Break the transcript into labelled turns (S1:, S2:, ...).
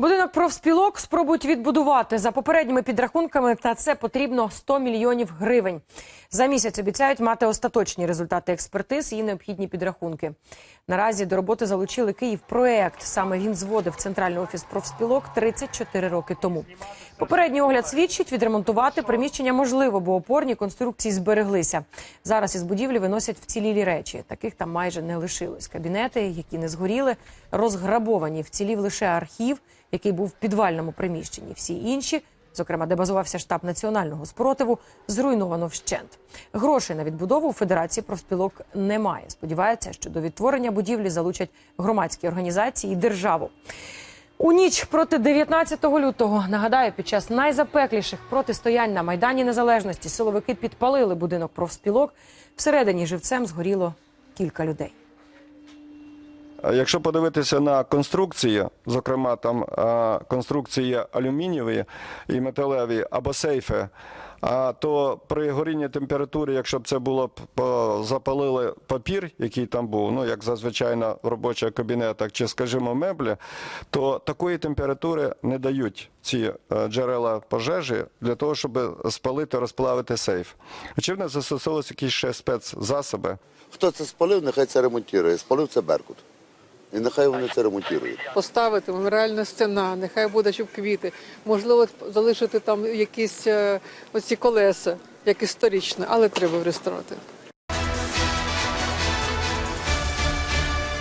S1: Будинок профспілок спробують відбудувати за попередніми підрахунками, та це потрібно 100 мільйонів гривень. За місяць обіцяють мати остаточні результати експертиз і необхідні підрахунки. Наразі до роботи залучили Київ проект. Саме він зводив центральний офіс профспілок 34 роки тому. Попередній огляд свідчить, відремонтувати приміщення можливо, бо опорні конструкції збереглися. Зараз із будівлі виносять вцілілі речі. Таких там майже не лишилось. Кабінети, які не згоріли, розграбовані. Вцілів лише архів, який був в підвальному приміщенні. Всі інші, зокрема, де базувався штаб національного спротиву, зруйновано вщент. Грошей на відбудову у Федерації профспілок немає. Сподівається, що до відтворення будівлі залучать громадські організації і державу. У ніч проти 19 лютого нагадаю, під час найзапекліших протистоянь на майдані незалежності силовики підпалили будинок профспілок. Всередині живцем згоріло кілька людей.
S2: А Якщо подивитися на конструкції, зокрема там конструкції алюмінієві і металеві або сейфи, а, то при горінні температури, якщо б це було запалили папір, який там був, ну як зазвичай на робочих кабінетах, чи, скажімо, меблі, то такої температури не дають ці е, джерела пожежі для того, щоб спалити, розплавити сейф. Очевидно, застосовувалися якісь ще спецзасоби.
S3: Хто це спалив, нехай це ремонтує. Спалив це Беркут. І нехай вони це ремонтують.
S4: поставити меморіальна стіна, нехай буде, щоб квіти. Можливо, залишити там якісь е, оці колеса, як історичне, але треба реставрувати.